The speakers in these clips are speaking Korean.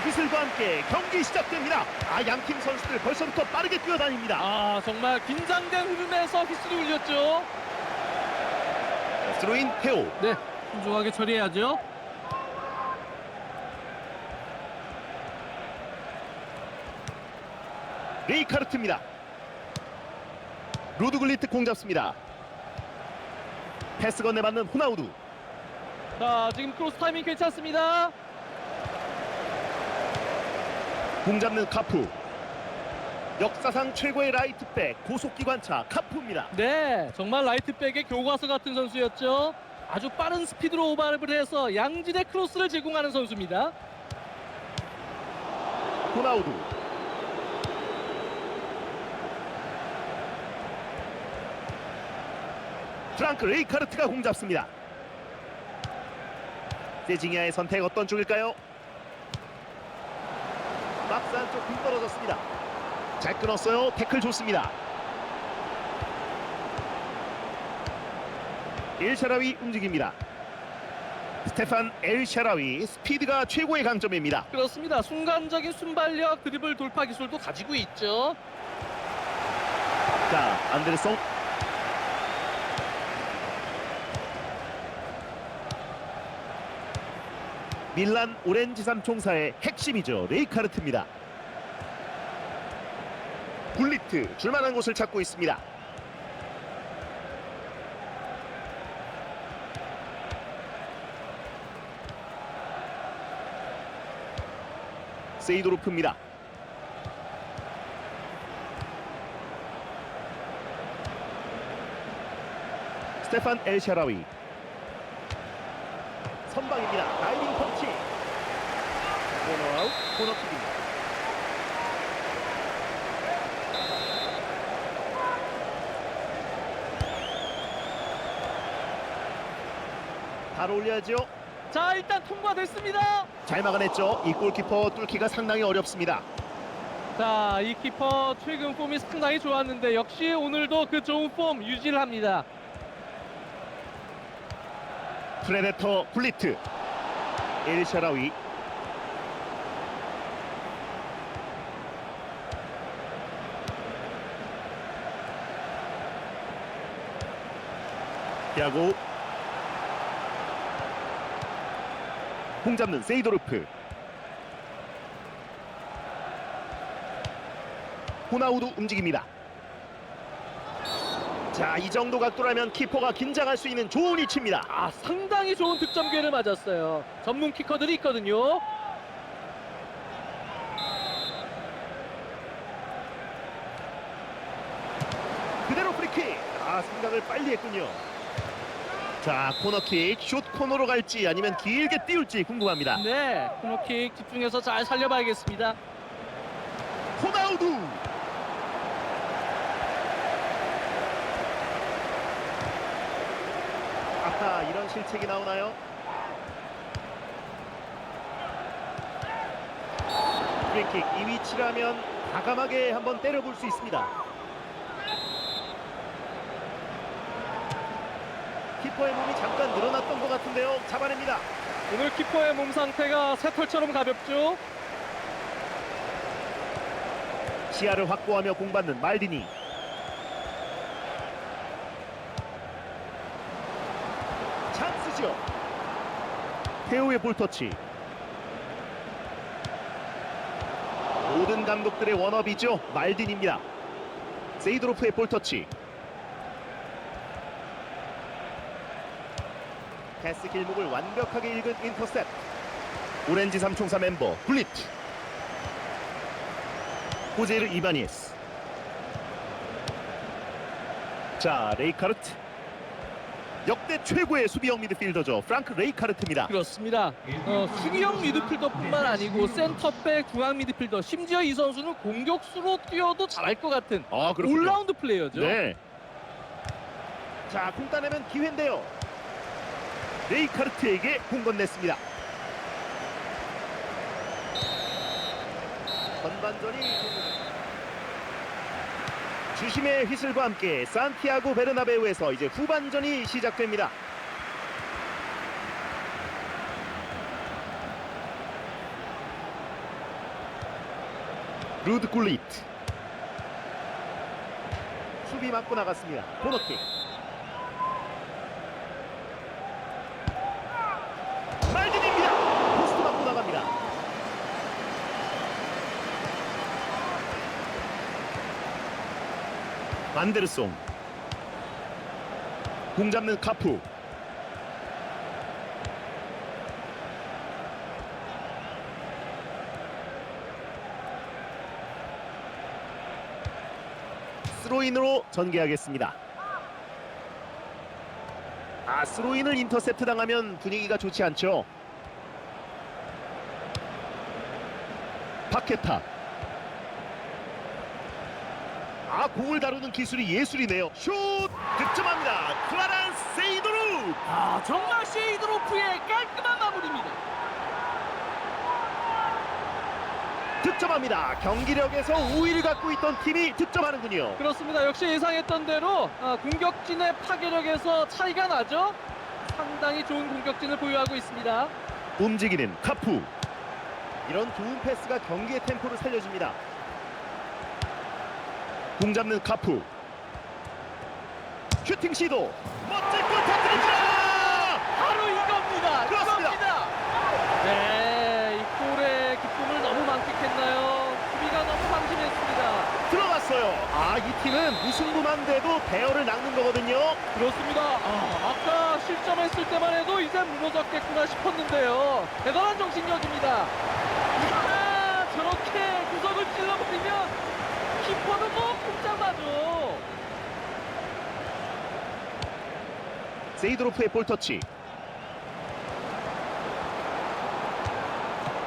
휘슬과 함께 경기 시작됩니다. 아, 양팀 선수들 벌써부터 빠르게 뛰어다닙니다. 아 정말 긴장된 흐름에서 휘슬이 울렸죠. 자, 스로인 태호. 네, 신중하게 처리해야죠. 레이카르트입니다. 루드글리트 공 잡습니다. 패스 건네받는 호나우두. 자, 지금 크로스 타이밍 괜찮습니다. 공 잡는 카푸. 역사상 최고의 라이트백 고속기관차 카푸입니다. 네, 정말 라이트백의 교과서 같은 선수였죠. 아주 빠른 스피드로 오버랩을 해서 양질의 크로스를 제공하는 선수입니다. 호나우두. 프랑크 레이카르트가 공 잡습니다. 세징야의 선택 어떤 쪽일까요? 박스 안쪽 빈 떨어졌습니다. 잘 끊었어요. 태클 좋습니다. 일샤라위 움직입니다. 스테판 엘샤라위 스피드가 최고의 강점입니다. 그렇습니다. 순간적인 순발력, 드리블 돌파 기술도 가지고 있죠. 자, 안데르송. 밀란 오렌지 삼총사의 핵심이죠. 레이카르트입니다. 굴리트 줄만한 곳을 찾고 있습니다. 세이도로프입니다. 스테판 엘샤라위 선방입니다. 코너아웃 코너킥입니다. 바로 올려야죠. 자, 일단 통과됐습니다. 잘 막아냈죠. 이 골키퍼 뚫기가 상당히 어렵습니다. 자, 이 키퍼 최근 폼이 상당히 좋았는데 역시 오늘도 그 좋은 폼 유지를 합니다. 프레데터 굴리트 엘샤라위 야고 공 잡는 세이도르프 호나우도 움직입니다 자 이 정도 각도라면 키퍼가 긴장할 수 있는 좋은 위치입니다 아, 상당히 좋은 득점 기회를 맞았어요. 전문 키커들이 있거든요. 그대로 프리킥. 아 생각을 빨리 했군요. 자 코너킥 슛 코너로 갈지 아니면 길게 띄울지 궁금합니다. 네, 코너킥 집중해서 잘 살려봐야겠습니다. 호나우두. 아하 이런 실책이 나오나요? 프리킥 이 위치라면 과감하게 한번 때려볼 수 있습니다. 키퍼의 몸이 잠깐 늘어났던 것 같은데요. 잡아냅니다. 오늘 키퍼의 몸 상태가 새털처럼 가볍죠. 시야를 확보하며 공받는 말디니. 찬스죠. 태우의 볼터치. 모든 감독들의 원업이죠. 말딘입니다. 세이드로프의 볼터치. 패스 길목을 완벽하게 읽은 인터셉. 오렌지 삼총사 멤버 굴리트. 호제르 이바니에스 자 레이카르트 역대 최고의 수비형 미드필더죠 프랑크 레이카르트입니다 그렇습니다. 어, 수비형 미드필더뿐만 아니고 센터백, 중앙 미드필더, 심지어 이 선수는 공격수로 뛰어도 잘할 것 같은 아 그렇군요 올라운드 플레이어죠. 네. 자공 따내면 기회인데요 레이카르트에게 공 건넸습니다. 전반전이 주심의 휘슬과 함께 산티아고 베르나베우에서 이제 후반전이 시작됩니다. 루드 굴리트. 수비 맞고 나갔습니다. 코너킥 말딘입니다 포스트 맞고 나갑니다 안데르송 공 잡는 카푸 스로인으로 전개하겠습니다. 아 스로인을 인터셉트 당하면 분위기가 좋지 않죠. 파케타. 아 공을 다루는 기술이 예술이네요. 슛 득점합니다. 클라란스 세이도루. 아 정말 쉐이드로프의 깔끔한 마무리입니다. 득점합니다. 경기력에서 우위를 갖고 있던 팀이 득점하는군요. 그렇습니다. 역시 예상했던 대로 아, 공격진의 파괴력에서 차이가 나죠. 상당히 좋은 공격진을 보유하고 있습니다. 움직이는 카푸. 이런 좋은 패스가 경기의 템포를 살려줍니다. 공 잡는 카푸. 슈팅 시도. 멋진 골 터뜨립니다. 바로 이겁니다. 그렇습니다. 이겁니다. 네, 이 골의 기쁨을 너무 만끽했나요? 수비가 너무 방심했습니다. 들어갔어요. 아, 이 팀은 무승부만 돼도 대열을 낚는 거거든요. 그렇습니다. 아, 아까 실점했을 때만 해도 이제 무너졌겠구나 싶었는데요. 대단한 정신력입니다. 아, 저렇게 구석을 찔러버리면 키퍼는 뭐 꼼짝마죠. 세이드로프의 볼 터치.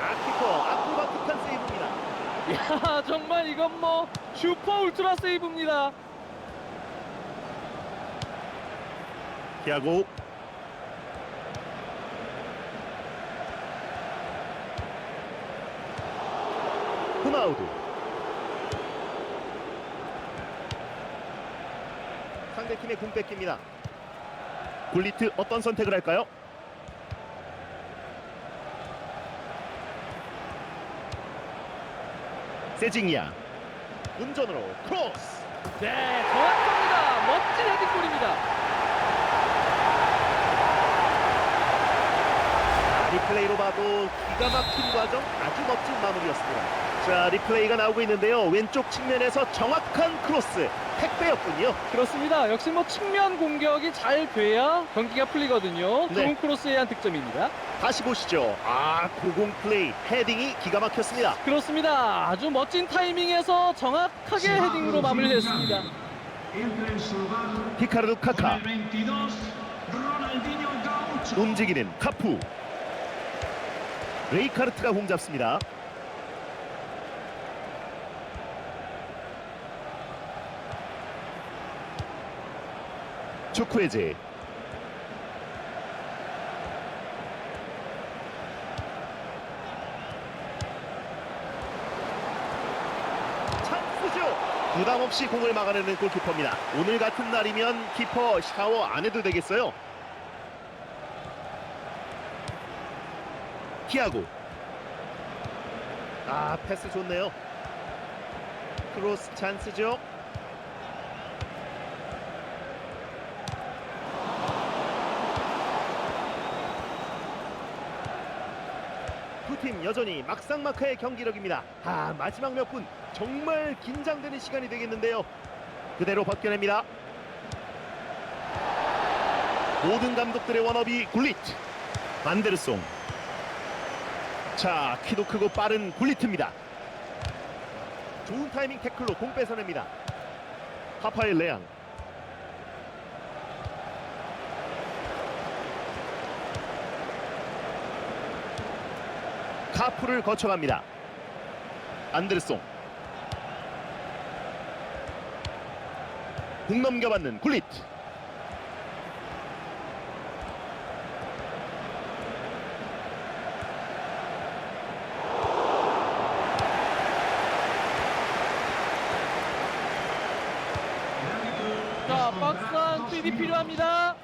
아, 키퍼 아크로바틱한 세이브입니다. 야, 정말 이건 뭐 슈퍼 울트라 세이브입니다. 피하고 호나우두 상대팀의 공 뺏깁니다 굴리트 어떤 선택을 할까요? 세징야 운전으로 크로스 네, 정확합니다. 멋진 헤딩골입니다. 리플레이로 봐도 기가 막힌 과정 아주 멋진 마무리였습니다. 자 리플레이가 나오고 있는데요. 왼쪽 측면에서 정확한 크로스 택배였군요. 그렇습니다. 역시 뭐 측면 공격이 잘 돼야 경기가 풀리거든요. 네. 좋은 크로스에 의한 득점입니다. 다시 보시죠. 아 고공 플레이 헤딩이 기가 막혔습니다. 그렇습니다. 아주 멋진 타이밍에서 정확하게 헤딩으로 마무리됐습니다. 히카르도 카카 움직이는 카푸 레이카르트가 공 잡습니다. 찬스죠. 부담 없이 공을 막아내는 골키퍼입니다. 오늘 같은 날이면 키퍼 샤워 안 해도 되겠어요. 키아고. 아 패스 좋네요. 크로스 찬스죠. 두팀 여전히 막상막하의 경기력입니다. 아 마지막 몇 분 정말 긴장되는 시간이 되겠는데요. 그대로 벗겨냅니다. 모든 감독들의 원업이 굴리트 만데르송 자 키도 크고 빠른 굴리트입니다. 좋은 타이밍 태클로 공 뺏어냅니다. 하파엘 레앙 카프를 거쳐갑니다. 안데르송 공 넘겨받는 굴리트 자, 박스 안 투입이 필요합니다.